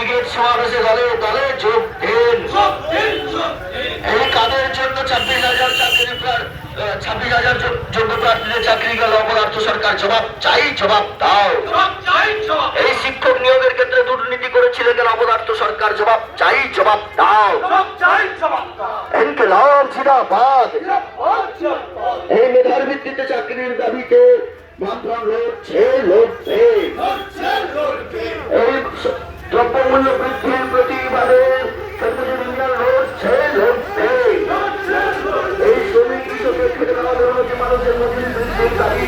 Brigade সমাবেশে দলে দলে যোগ দেন। এই কাদের জন্য ছাব্বিশ হাজার চাকরি ছাব্বিশ হাজার যোগ্য প্রার্থীদের চাকরি গেল অপরার্থ সরকার? জবাব চাই জবাব দাও। এই শিক্ষক নিয়োগের ক্ষেত্রে দুর্নীতি করেছিল গেল অপদার্থ সরকার? জবাব চাই জবাব দাও। ইনকলাব জিন্দাবাদ এই মেধার ভিত্তিতে চাকরির দাবিতে মানধন লড়ছে লড়ছে। মূল্য বৃদ্ধির প্রতিবাদে ইন্ডিয়ান রোড সেই লড়ছে এই মানুষের মধ্যে বৃদ্ধির দাবি